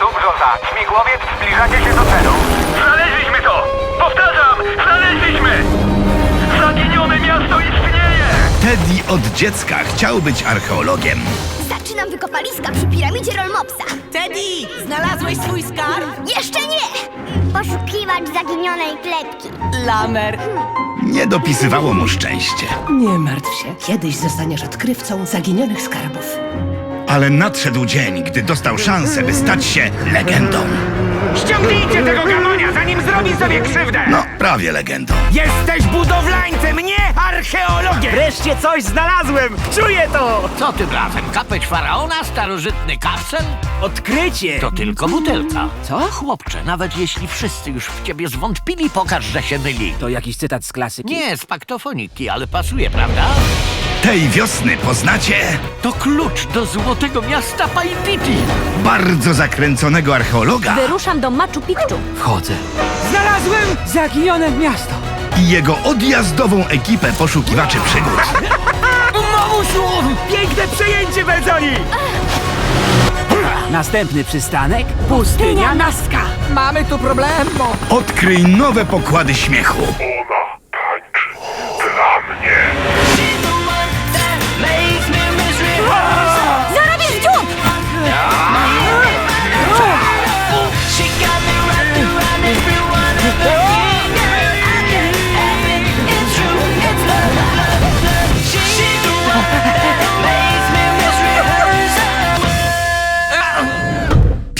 tu wrzosa. Śmigłowiec, zbliżacie się do celu. Znaleźliśmy to! Powtarzam, znaleźliśmy! Zaginione miasto istnieje! Teddy od dziecka chciał być archeologiem. Zaczynam wykopaliska przy piramidzie Rolmopsa. Teddy, znalazłeś swój skarb? Jeszcze nie! Poszukiwacz zaginionej klepki. Lamer. Nie dopisywało mu szczęście. Nie martw się, kiedyś zostaniesz odkrywcą zaginionych skarbów. Ale nadszedł dzień, gdy dostał szansę, by stać się legendą. Ściągnijcie tego gamonia, zanim zrobi sobie krzywdę! No, prawie legendą. Jesteś budowlańcem, nie archeologiem! Wreszcie coś znalazłem! Czuję to! Co tym razem? Kapeć faraona? Starożytny kapsel? Odkrycie! To tylko butelka. Co? Chłopcze, nawet jeśli wszyscy już w ciebie zwątpili, pokaż, że się myli. To jakiś cytat z klasyki? Nie, z paktofoniki, ale pasuje, prawda? Tej wiosny poznacie To klucz do złotego miasta Paititi. bardzo zakręconego archeologa Wyruszam do Machu Picchu. Wchodzę. Znalazłem zaginione miasto! i jego odjazdową ekipę poszukiwaczy przygód. Mamusiu! Piękne przejęcie, Belzoni! Następny przystanek? Pustynia Naska! Mamy tu problem, bo... Odkryj nowe pokłady śmiechu.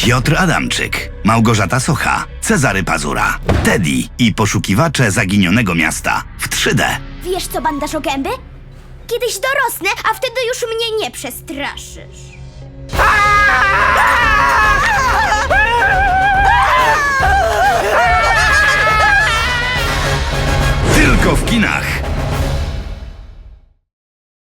Piotr Adamczyk, Małgorzata Socha, Cezary Pazura, Teddy i poszukiwacze zaginionego miasta w 3D. Wiesz co, bandaż o gęby? Kiedyś dorosnę, a wtedy już mnie nie przestraszysz. Tylko w kinach.